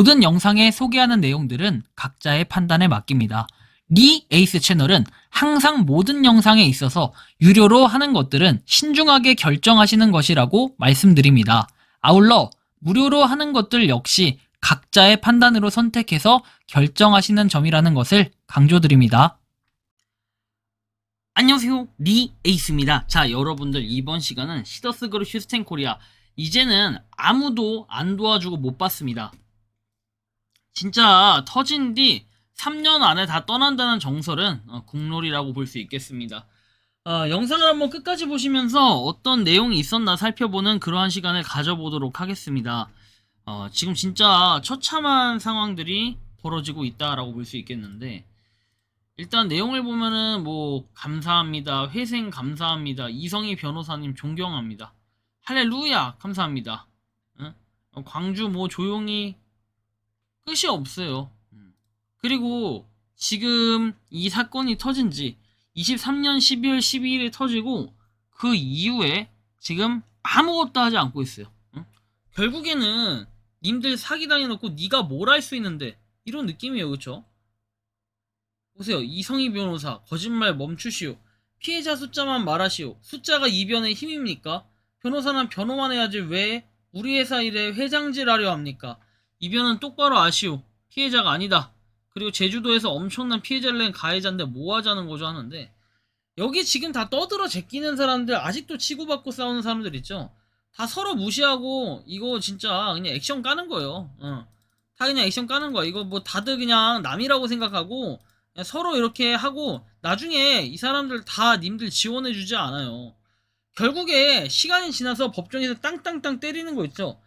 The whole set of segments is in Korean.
모든 영상에 소개하는 내용들은 각자의 판단에 맡깁니다. 리 에이스 채널은 항상 모든 영상에 있어서 유료로 하는 것들은 신중하게 결정하시는 것이라고 말씀드립니다. 아울러 무료로 하는 것들 역시 각자의 판단으로 선택해서 결정하시는 점이라는 것을 강조드립니다. 안녕하세요. 리 에이스입니다. 자, 여러분들 이번 시간은 시더스 그룹 휴스텐 코리아 이제는 아무도 안 도와주고 못 봤습니다. 진짜 터진 뒤 3년 안에 다 떠난다는 정설은 어, 국룰이라고 볼 수 있겠습니다. 어, 영상을 한번 끝까지 보시면서 어떤 내용이 있었나 살펴보는 그러한 시간을 가져보도록 하겠습니다. 어, 지금 진짜 처참한 상황들이 벌어지고 있다라고 볼 수 있겠는데 일단 내용을 보면은 뭐 감사합니다. 회생 감사합니다. 이성희 변호사님 존경합니다. 할렐루야 감사합니다. 응? 어, 광주 뭐 조용히 끝이 없어요. 음. 그리고 지금 이 사건이 터진 지 23년 12월 12일에 터지고 그 이후에 지금 아무것도 하지 않고 있어요. 응? 결국에는 님들 사기 당해놓고 네가 뭘 할 수 있는데 이런 느낌이에요. 그쵸? 보세요. 이성희 변호사 거짓말 멈추시오. 피해자 숫자만 말하시오. 숫자가 이변의 힘입니까? 변호사는 변호만 해야지 왜 우리 회사 일에 회장질 하려 합니까? 이변은 똑바로 아시오. 피해자가 아니다. 그리고 제주도에서 엄청난 피해자를 낸 가해자인데 뭐 하자는 거죠 하는데 여기 지금 다 떠들어 제끼는 사람들 아직도 치고받고 싸우는 사람들 있죠. 다 서로 무시하고 이거 진짜 그냥 액션 까는 거예요. 어. 다 그냥 액션 까는 거야. 이거 뭐 다들 그냥 남이라고 생각하고 서로 이렇게 하고 나중에 이 사람들 다 님들 지원해 주지 않아요. 결국에 시간이 지나서 법정에서 땅땅땅 때리는 거 있죠.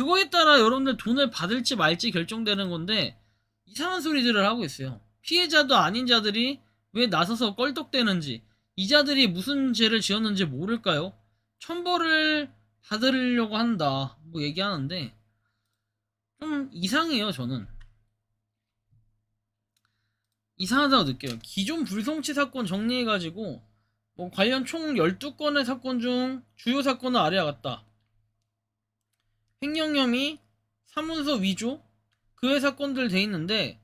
그거에 따라 여러분들 돈을 받을지 말지 결정되는 건데 이상한 소리들을 하고 있어요. 피해자도 아닌 자들이 왜 나서서 껄떡대는지 이자들이 무슨 죄를 지었는지 모를까요? 천벌을 받으려고 한다 뭐 얘기하는데 좀 이상해요 저는 이상하다고 느껴요. 기존 불송치 사건 정리해가지고 뭐 관련 총 12건의 사건 중 주요 사건은 아래와 같다. 횡령혐의, 사문서 위조, 그외 사건들 돼 있는데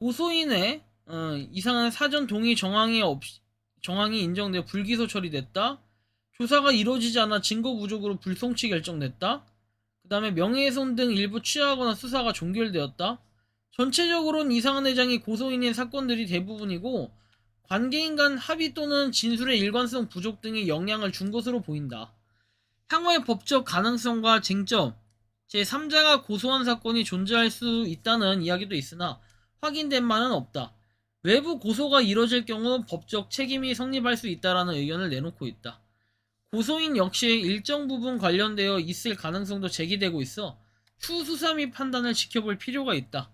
고소인의 어, 이상한 사전 동의 정황이 없 정황이 인정돼 불기소 처리됐다. 조사가 이루어지지 않아 증거 부족으로 불송치 결정됐다. 그 다음에 명예훼손 등 일부 취하거나 수사가 종결되었다. 전체적으로는 이상한 회장이 고소인인 사건들이 대부분이고 관계인 간 합의 또는 진술의 일관성 부족 등의 영향을 준 것으로 보인다. 향후의 법적 가능성과 쟁점, 제3자가 고소한 사건이 존재할 수 있다는 이야기도 있으나 확인된 바는 없다. 외부 고소가 이뤄질 경우 법적 책임이 성립할 수 있다라는 의견을 내놓고 있다. 고소인 역시 일정 부분 관련되어 있을 가능성도 제기되고 있어 추 수사 및 판단을 지켜볼 필요가 있다.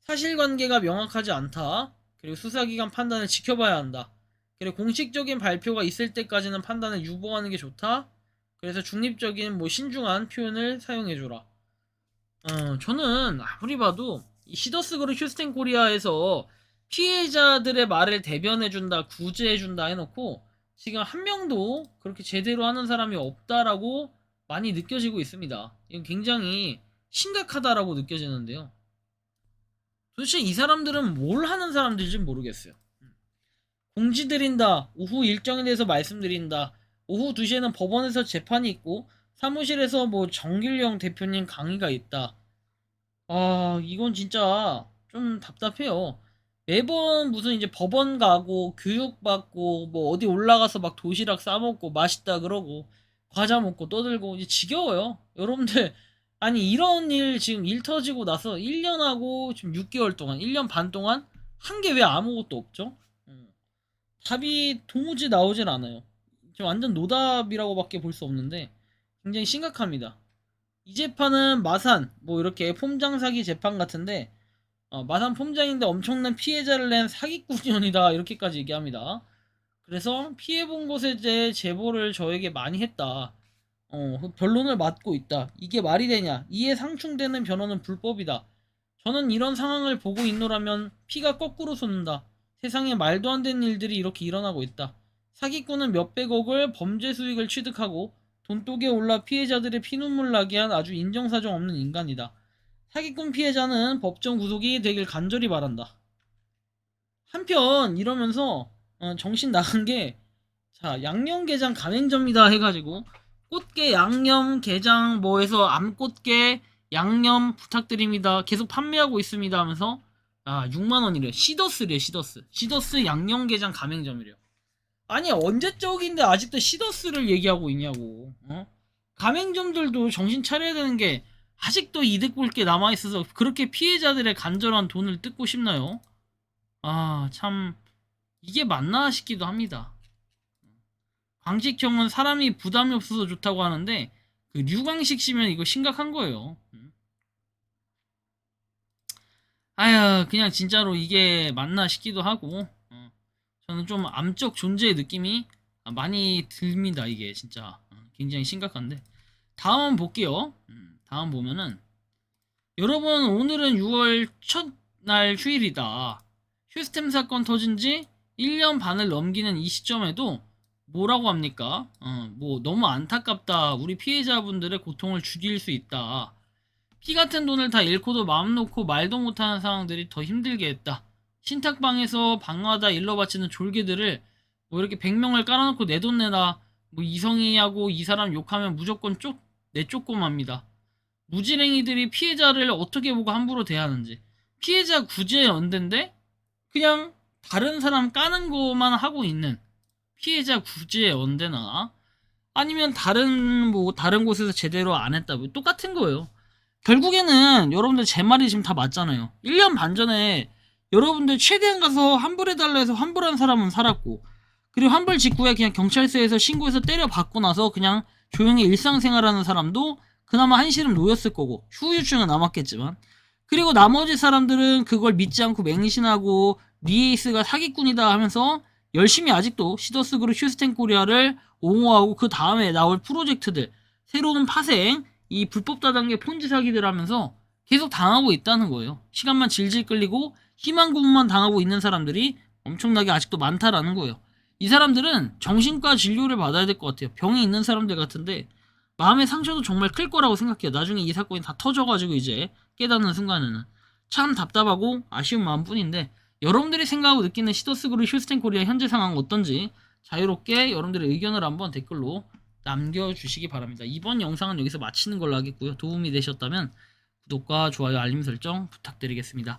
사실관계가 명확하지 않다. 그리고 수사기관 판단을 지켜봐야 한다. 그리고 공식적인 발표가 있을 때까지는 판단을 유보하는 게 좋다. 그래서 중립적인 뭐 신중한 표현을 사용해줘라. 어, 저는 아무리 봐도 이 시더스 그룹 휴스텐 코리아에서 피해자들의 말을 대변해준다, 구제해준다 해놓고 지금 한 명도 그렇게 제대로 하는 사람이 없다라고 많이 느껴지고 있습니다. 이건 굉장히 심각하다라고 느껴지는데요. 도대체 이 사람들은 뭘 하는 사람들인지 모르겠어요. 공지 드린다. 오후 일정에 대해서 말씀드린다. 오후 2시에는 법원에서 재판이 있고 사무실에서 뭐 정길영 대표님 강의가 있다. 아, 이건 진짜 좀 답답해요. 매번 무슨 이제 법원 가고 교육받고 뭐 어디 올라가서 막 도시락 싸먹고 맛있다 그러고 과자 먹고 떠들고 이제 지겨워요. 여러분들 아니 이런 일 지금 일 터지고 나서 1년하고 지금 6개월 동안 1년 반 동안 한 게 왜 아무것도 없죠? 음. 답이 도무지 나오질 않아요. 지금 완전 노답이라고밖에 볼 수 없는데 굉장히 심각합니다. 이 재판은 마산 뭐 이렇게 폼장 사기 재판 같은데 어, 마산 폼장인데 엄청난 피해자를 낸 사기꾼이다 이렇게까지 얘기합니다. 그래서 피해본 곳에 제 제보를 저에게 많이 했다. 어, 그 변론을 맡고 있다. 이게 말이 되냐? 이에 상충되는 변호는 불법이다. 저는 이런 상황을 보고 있노라면 피가 거꾸로 솟는다. 세상에 말도 안 되는 일들이 이렇게 일어나고 있다. 사기꾼은 몇백억을 범죄 수익을 취득하고 돈독에 올라 피해자들의 피눈물 나게 한 아주 인정사정 없는 인간이다. 사기꾼 피해자는 법정 구속이 되길 간절히 바란다. 한편 이러면서 어, 정신 나간 게 자, 양념게장 가맹점이다 해가지고 꽃게 양념게장 뭐 해서 암꽃게 양념 부탁드립니다. 계속 판매하고 있습니다 하면서 아 6만원이래 시더스래 시더스 시더스 양념게장 가맹점이래요. 아니 언제적인데 아직도 시더스를 얘기하고 있냐고 어? 가맹점들도 정신 차려야 되는 게 아직도 이득 볼 게 남아있어서 그렇게 피해자들의 간절한 돈을 뜯고 싶나요? 아, 참, 이게 맞나 싶기도 합니다. 광식형은 사람이 부담이 없어서 좋다고 하는데, 그 류광식 씨면 이거 심각한 거예요. 음. 아휴, 그냥 진짜로 이게 맞나 싶기도 하고, 어, 저는 좀 암적 존재의 느낌이 많이 듭니다, 이게 진짜. 어, 굉장히 심각한데. 다음 볼게요. 음, 다음 보면은 여러분 오늘은 6월 첫날 휴일이다. 휴스템 사건 터진 지 1년 반을 넘기는 이 시점에도 뭐라고 합니까? 어, 뭐 너무 안타깝다. 우리 피해자분들의 고통을 죽일 수 있다. 피 같은 돈을 다 잃고도 마음 놓고 말도 못하는 상황들이 더 힘들게 했다. 신탁방에서 방마다 일러 바치는 졸개들을 뭐 이렇게 100명을 깔아놓고 내돈 내놔. 뭐 이성희하고 이 사람 욕하면 무조건 쪽 내쫓고 맙니다. 무지랭이들이 피해자를 어떻게 보고 함부로 대하는지. 피해자 구제 연대인데 그냥 다른 사람 까는 것만 하고 있는 피해자 구제 연대나 아니면 다른 뭐 다른 곳에서 제대로 안 했다 뭐 똑같은 거예요. 결국에는 여러분들 제 말이 지금 다 맞잖아요. 1년 반 전에 여러분들 최대한 가서 환불해달라 해서 환불한 사람은 살았고 그리고 환불 직후에 그냥 경찰서에서 신고해서 때려 받고 나서 그냥 조용히 일상생활하는 사람도 그나마 한시름 놓였을 거고 후유증은 남았겠지만. 그리고 나머지 사람들은 그걸 믿지 않고 맹신하고 리에이스가 사기꾼이다 하면서 열심히 아직도 시더스 그룹 휴스텐 코리아를 옹호하고 그 다음에 나올 프로젝트들 새로운 파생 이 불법 다단계 폰지 사기들 하면서 계속 당하고 있다는 거예요. 시간만 질질 끌리고 희망 고문만 당하고 있는 사람들이 엄청나게 아직도 많다라는 거예요 이 사람들은 정신과 진료를 받아야 될 것 같아요. 병이 있는 사람들 같은데 마음의 상처도 정말 클 거라고 생각해요. 나중에 이 사건이 다 터져가지고 이제 깨닫는 순간에는 참 답답하고 아쉬운 마음뿐인데 여러분들이 생각하고 느끼는 시더스 그룹 휴스텐 코리아 현재 상황 어떤지 자유롭게 여러분들의 의견을 한번 댓글로 남겨주시기 바랍니다. 이번 영상은 여기서 마치는 걸로 하겠고요. 도움이 되셨다면 구독과 좋아요, 알림 설정 부탁드리겠습니다.